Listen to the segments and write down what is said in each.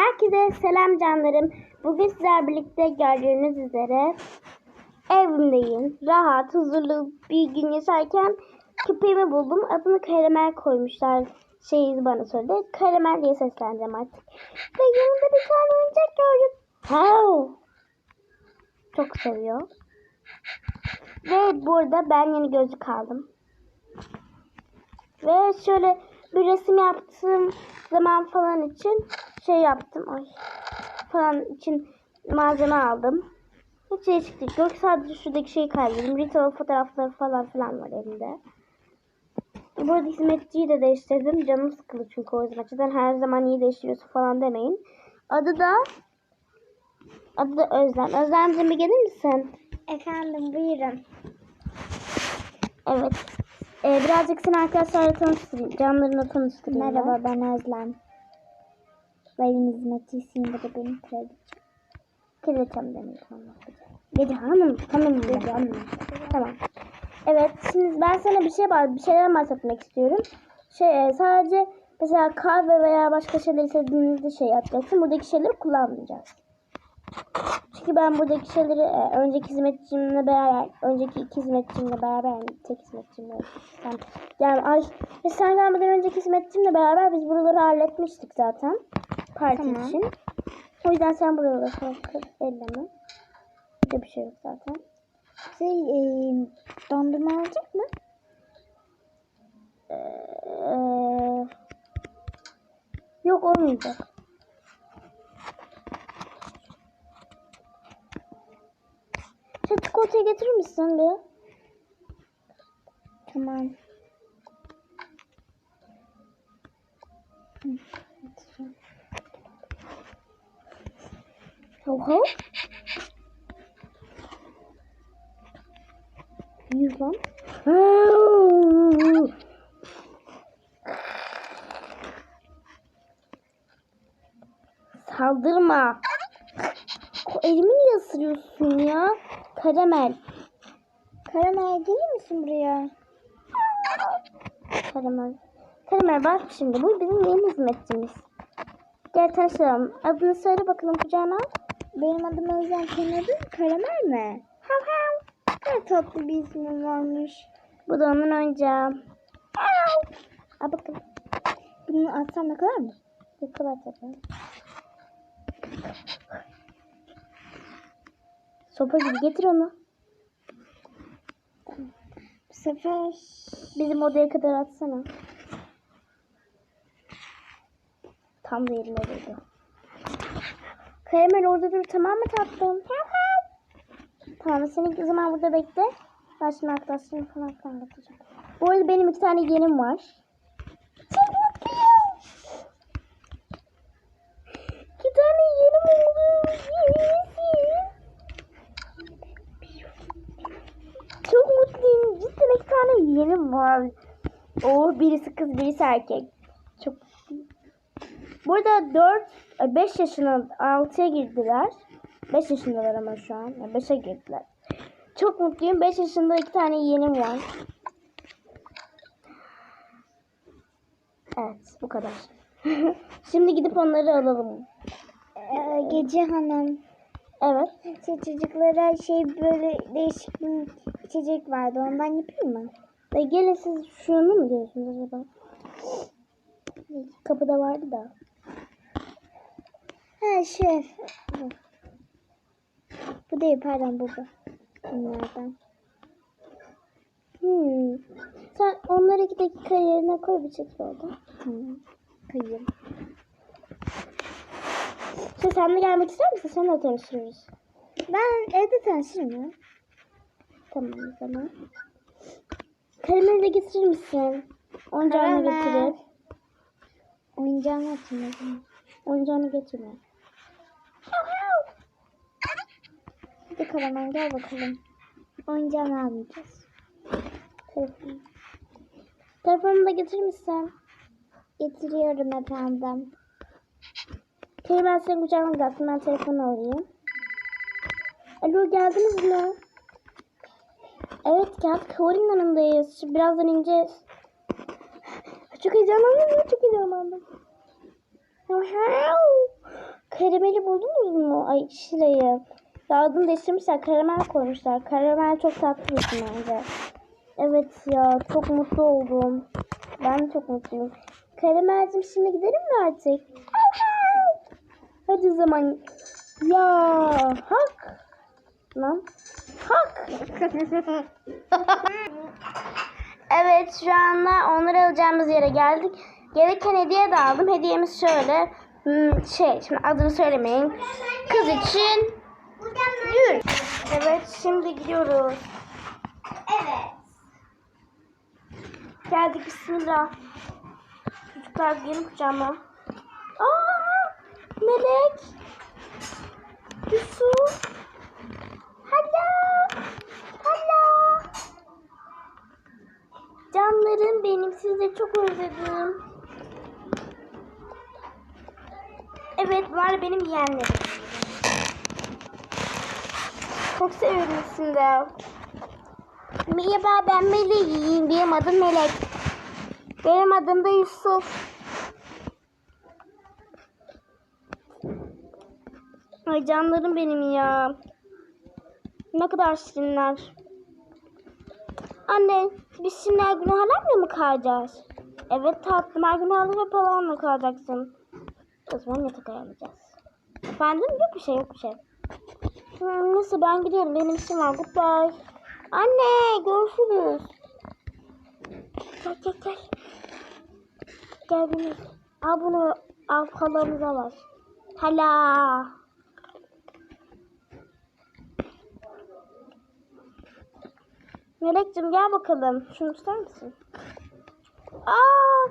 Herkese selam canlarım. Bugün sizler birlikte gördüğünüz üzere evimdeyim. Rahat, huzurlu bir gün yaşarken köpeğimi buldum. Adını Karamel koymuşlar. Şey bana söyledi. Karamel diye sesleneceğim artık. Ve yanında bir tane oyuncak gördüm. Wow. Çok seviyor. Ve burada ben yeni gözlük aldım. Ve şöyle bir resim yaptığım zaman falan için şey yaptım. Ay, falan için malzeme aldım. Hiç değişiklik yok. Sadece şuradaki şeyi kaydettim. Ritual fotoğrafları falan filan var elimde. Bu arada hizmetçiyi de değiştirdim. Canım sıkıldı çünkü o hizmetçiden her zaman iyi değiştiriyorsun falan demeyin. Adı da adı da Özlem. Özlemciğim bir gelir misin? Efendim buyurun. Evet. Ee, birazcık seni arkadaşlarla tanıştırayım. Canlarına tanıştırayım. Merhaba ben Özlem. Benim hizmetçisiyim bu da benim kraliçem. Kraliçem demek tamam. Gece hanım. Hanım gece hanım. Tamam. Evet şimdi ben sana bir şey bir şeyler bahsetmek istiyorum. Şey e, sadece mesela kahve veya başka şeyler istediğinizde şey yapacaksın. Buradaki şeyleri kullanmayacaksın. Çünkü ben buradaki şeyleri e, önceki hizmetçimle beraber, önceki iki hizmetçimle beraber, yani tek hizmetçimle, sen, yani ay, ve sen gelmeden önceki hizmetçimle beraber biz buraları halletmiştik zaten. Parti Tamam. için. O yüzden sen buraları sakın elleme. Burada bir şey yok zaten. Şey e, dondurma alacak mı? Ee, yok olmayacak. Çikolatayı getirir misin bir? Tamam. Oha. Yüz lan. Saldırma. O elimi niye ısırıyorsun ya? Karamel. Karamel gelir misin buraya? Karamel. Karamel bak şimdi. Bu bizim yeni hizmetçimiz. Gel tanışalım. Adını söyle bakalım kucağına. Benim adım Özlem. Senin adın Karamel mi? Hav hav. Ne tatlı bir ismin varmış. Bu da onun oyuncağı. Al bakalım. Bunu atsam ne kadar mı? Yıkıla tabii. Sopa gibi getir onu. Bu sefer Bizim odaya kadar atsana. Tam da yerine durdu. Karamel orada dur tamam mı tatlım? Tamam sen o zaman burada bekle. Ben şimdi arkadaşlarım falan filan bakacağım. Bu arada benim iki tane yeğenim var. Çok mutluyum. İki tane yeğenim oldu. Çok mutluyum. Cidden yeğenim var. O birisi kız birisi erkek. Çok. Burada 4 5 yaşına 6'ya girdiler. 5 yaşındalar ama şu an. 5'e girdiler. Çok mutluyum. 5 yaşında iki tane yeğenim var. Evet bu kadar. Şimdi gidip onları alalım. e, Gece Hanım. Evet. Şey, çocuklara şey böyle değişik bir içecek vardı. Ondan yapayım mı? E, gelin siz şunu mu diyorsunuz acaba? Kapıda vardı da. Ha şef. Bu. Değil pardon bu bu. Bunlardan. Hmm. Sen onları iki dakika yerine koy bir çekil orada. Tamam. Koyayım. Şimdi sen de gelmek ister misin? Sen de tanıştırırız. Ben evde tanışırım ya. Tamam o zaman. Kalemini de getirir misin? Oyuncağını Karamel. getirir. Oyuncağını atayım. Oyuncağını getirme. Hadi karamel gel bakalım. Oyuncağını almayacağız. Telefonu. Da getirir misin? Getiriyorum efendim. Kerem ben senin kucağına gelsin. Ben telefonu alayım. Alo geldiniz mi? Evet geldik. Havalinin yanındayız. Birazdan ineceğiz. Çok heyecanlandım. Çok heyecanlandım. karameli buldunuz mu? Ay şileyi. Ya adını değiştirmişler. Karamel koymuşlar. Karamel çok tatlı bence. Evet ya çok mutlu oldum. Ben de çok mutluyum. Karamelcim şimdi gidelim mi artık? Hadi zaman. Ya hak. Lan. Evet şu anda onları alacağımız yere geldik. Gereken hediye de aldım. Hediyemiz şöyle. Hmm, şey şimdi adını söylemeyin. Kız için gül. Evet şimdi gidiyoruz. Evet. Geldik bismillah. Çocuklar gelin kucağıma. Aa, Melek. Yusuf. Çok özledim. Evet bunlar benim yeğenlerim. Çok seviyorum ikisini de. Merhaba ben Meleğim. Benim adım Melek. Benim adım da Yusuf. Ay canlarım benim ya. Ne kadar şirinler. Anne biz şimdi her mı kalacağız? Evet tatlım her gün halam ve palanla kalacaksın. O zaman yatak ayarlayacağız. Efendim yok bir şey yok bir şey. Hmm, neyse ben gidiyorum benim işim var. Goodbye. Anne görüşürüz. Gel gel gel. Gel bunu. Al bunu al kalanıza var. Hala. Melek'cim gel bakalım. Şunu tutar mısın? Aa,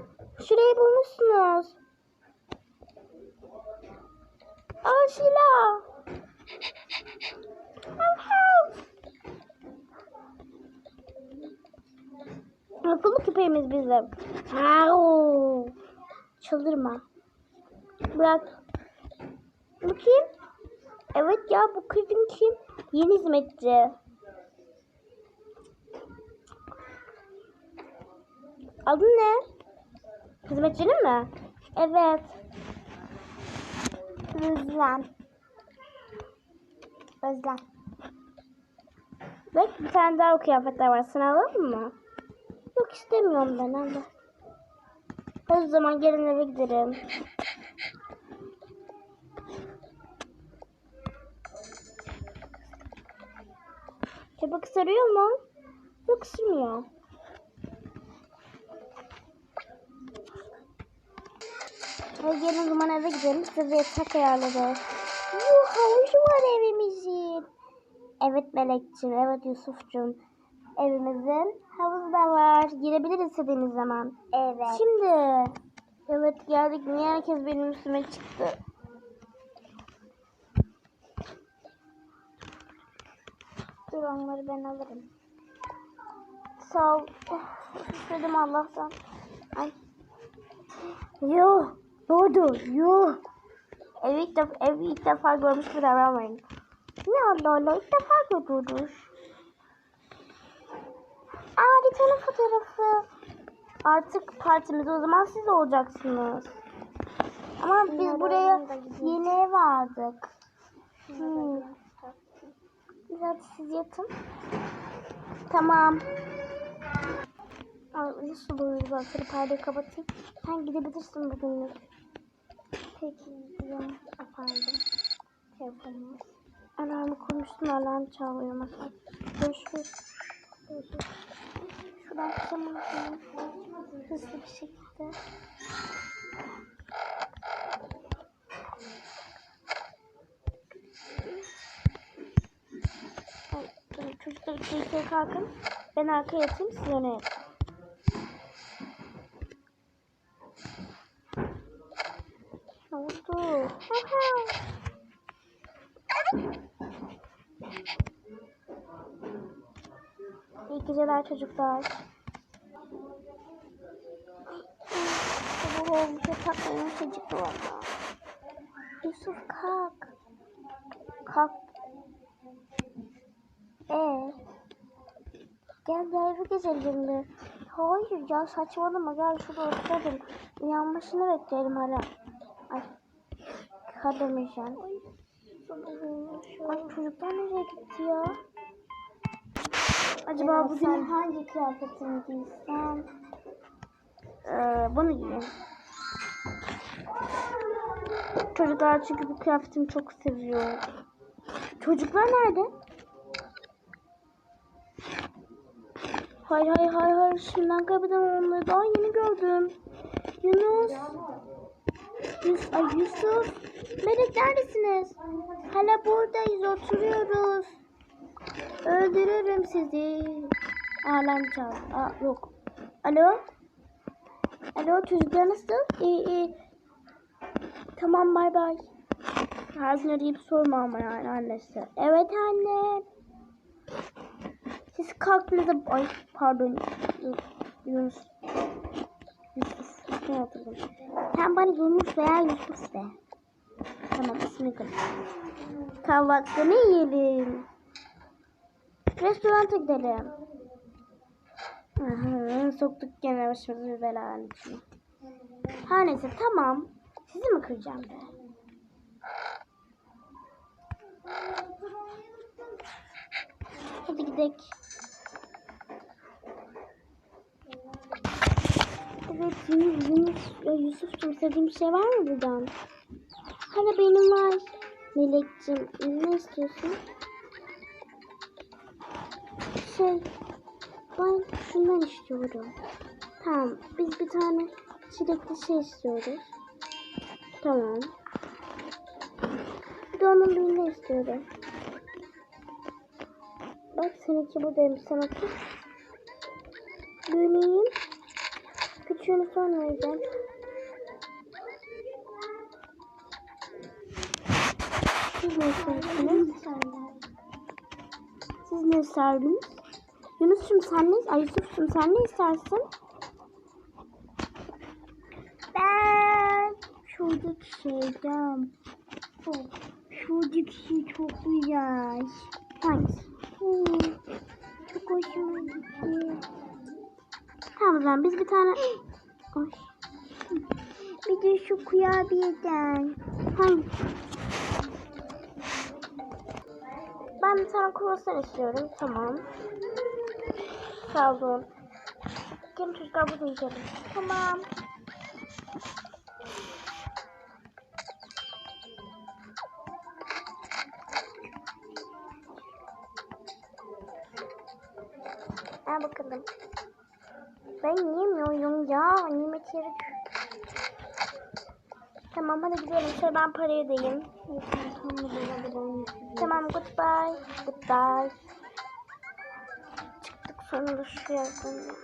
şurayı bulmuşsunuz. Aa Şila. Akıllı köpeğimiz bizim. Au. Çıldırma. Bırak. Bu kim? Evet ya bu kızın kim? Yeni hizmetçi. Adın ne? Hizmetçinin mi? Evet. Özlem. Özlem. Bak bir tane daha o kıyafetler var. Sana alalım mı? Yok istemiyorum ben hadi. O zaman gelin eve gidelim. Köpek sarıyor mu? Yok ısırmıyor. Gelin o zaman eve gidelim. Size yatak ayarladık. Yuh havuzu var evimizin. Evet Melekciğim, evet Yusuf'cum. Evimizin havuzu da var. Girebiliriz istediğimiz zaman. Evet. Şimdi. Evet geldik. Niye herkes benim üstüme çıktı? Dur onları ben alırım. Sağ ol. Oh, istedim Allah'tan. Ay. Yuh. Ne oldu? Yuh. Evi ilk defa, evi ilk defa görmüş bir davranmayın. Ne Allah Allah ilk defa görüyoruz. Aa bir fotoğrafı. Artık partimizde o zaman siz olacaksınız. Ama biz buraya yeni ev aldık. Hmm. Biraz siz yatın. Tamam. Nasıl seni perdeyi kapatayım. Sen gidebilirsin bugünlük. Peki canım efendim. Telefonumuz. Alarmı kurmuşsun alarm çalıyor masal. Görüşürüz. Görüşürüz. Şuradan kısamayı hızlı bir şekilde. Çocuklar yukarı kalkın. Ben arkaya yatayım siz öne yatın. Ne oldu? Aha. İyi geceler çocuklar. Sabah olmuş yatakta yumuşacık valla. Yusuf kalk. Kalk. Ee, gel gel eve gezelim bir. Hayır ya saçmalama gel şurada oturalım. Uyanmasını bekleyelim hala. Ay. çıkartamayacağım. Ay çocuklar nereye gitti ya? Acaba Evet, bugün sen hangi kıyafetini giysen? Ee, bunu giyeyim. Çocuklar çünkü bu kıyafetimi çok seviyor. Çocuklar nerede? Hayır hayır hayır hayır şimdiden kaybedemem onları daha yeni gördüm. Yunus. Yus Ay Yusuf. Melek neredesiniz? Hala buradayız oturuyoruz. Öldürürüm sizi. Alarm çal. Aa, yok. Alo? Alo çocuklar nasıl? İyi iyi. Tamam bay bay. Her gün arayıp sorma ama yani annesi. Evet anne. Siz kalktığınızda... Ay pardon. Yunus. Yusuf. Sen bana Yunus veya Yusuf de. Tamam ismini koy. Kahvaltı ne yiyelim? Restoranta gidelim. Aha, soktuk gene başımızı bir belanın içine. Her neyse tamam. Sizi mi kıracağım be? Hadi gidelim. Evet Yunus, Yunus, Yusuf'cum istediğin bir şey var mı buradan? Hani benim var. Melek'cim ne istiyorsun? Şey, ben şundan istiyorum. Tamam, biz bir tane çilekli şey istiyoruz. Tamam. Bir de onun birini istiyorum. Bak seninki buradaymış, sen otur. Böleyim. Küçüğünü sonra vereceğim. Ne istersiniz? Siz ne isterdiniz? Yunus'cum sen ne? Ay Yusuf'cum sen ne istersin? Ben şuradaki şeyden. Bu. Şuradaki şey çok güzel. Hangisi? Çok hoşuma gitti. Tamam o zaman biz bir tane... Bir de şu kurabiyeden. Hangi? Ben bir tane kruvasan istiyorum. Tamam. Sağ olun. Gelin çocuklar burada yiyelim. Tamam. Al bakalım. Ben yemiyorum ya. Yemek yeri. Tamam hadi gidelim. Şöyle ben parayı ödeyeyim. Tamam goodbye. Goodbye. Çıktık sonunda şu yerden.